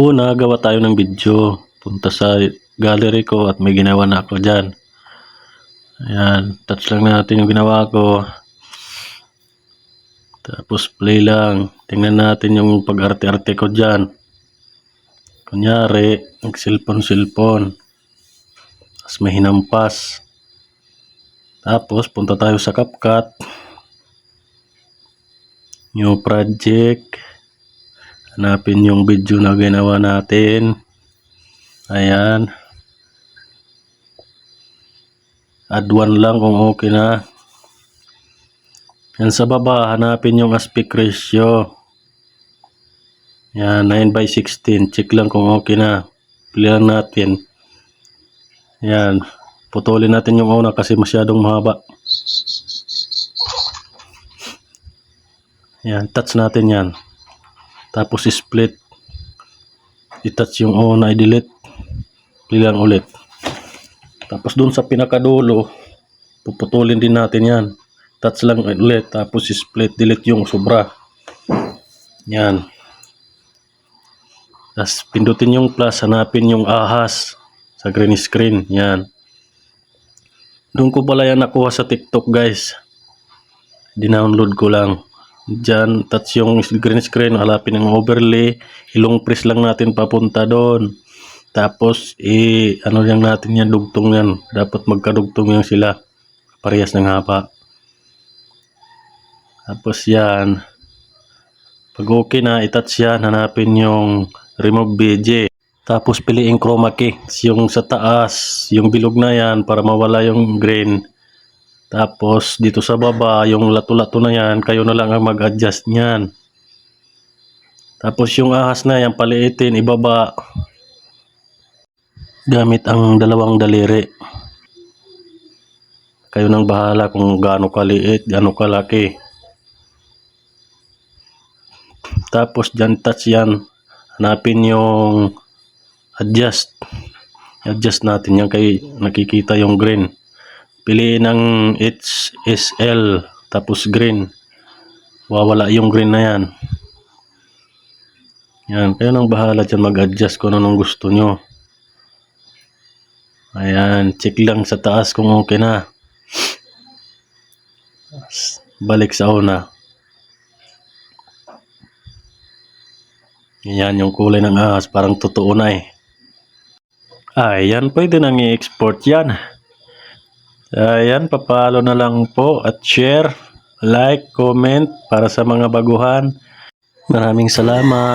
Una, gawa tayo ng video. Punta sa gallery ko at may ginawa na ako dyan. Ayan, touch lang natin yung ginawa ko. Tapos play lang. Tingnan natin yung pag-arte-arte ko dyan. Kunyari, nag-cellphone-cellphone. Tapos may hinampas. Tapos, punta tayo sa CapCut. New project. Hanapin yung video na ginawa natin. Ayan. Add one lang kung okay na. Yan sa baba, hanapin yung aspect ratio. Yan, 9 by 16. Check lang kung okay na. Pilihan natin. Yan. Putulin natin yung una kasi masyadong mahaba. Yan, touch natin yan. Tapos split. I-touch yung una, i-delete. Pilihan ulit. Tapos dun sa pinakadulo, puputulin din natin yan. Touch lang ulit. Tapos split, delete yung sobra. Yan. Tapos pindutin yung plus, hanapin yung ahas sa green screen. Yan. Doon ko pala yan nakuha sa TikTok guys. Dinownload ko lang. Diyan, touch yung green screen, halapin ang overlay, ilong press lang natin papunta doon. Tapos, eh, ano lang natin yan, dugtong yan. Dapat magkadugtong yan sila. Parehas ng haba. Tapos yan. Pag okay na, itouch yan, hanapin yung remove BG. Tapos piliin chroma key. Yung sa taas, yung bilog na yan para mawala yung green. Tapos dito sa baba, yung lato-lato na yan, kayo na lang ang mag-adjust niyan. Tapos yung ahas na yan, paliitin, ibaba. Gamit ang dalawang daliri. Kayo nang bahala kung gaano kaliit, gaano kalaki. Tapos dyan touch yan. Hanapin yung adjust. Adjust natin yan kay nakikita yung green. Piliin ang HSL tapos green. Wawala yung green na yan. Yan, kayo nang bahala dyan mag-adjust kung anong gusto nyo. Ayan, check lang sa taas kung okay na. Balik sa una. Yan yung kulay ng ahas, parang totoo na eh. Ayan, pwede nang i-export yan. Ayan, papalo na lang po at share, like, comment para sa mga baguhan. Maraming salamat.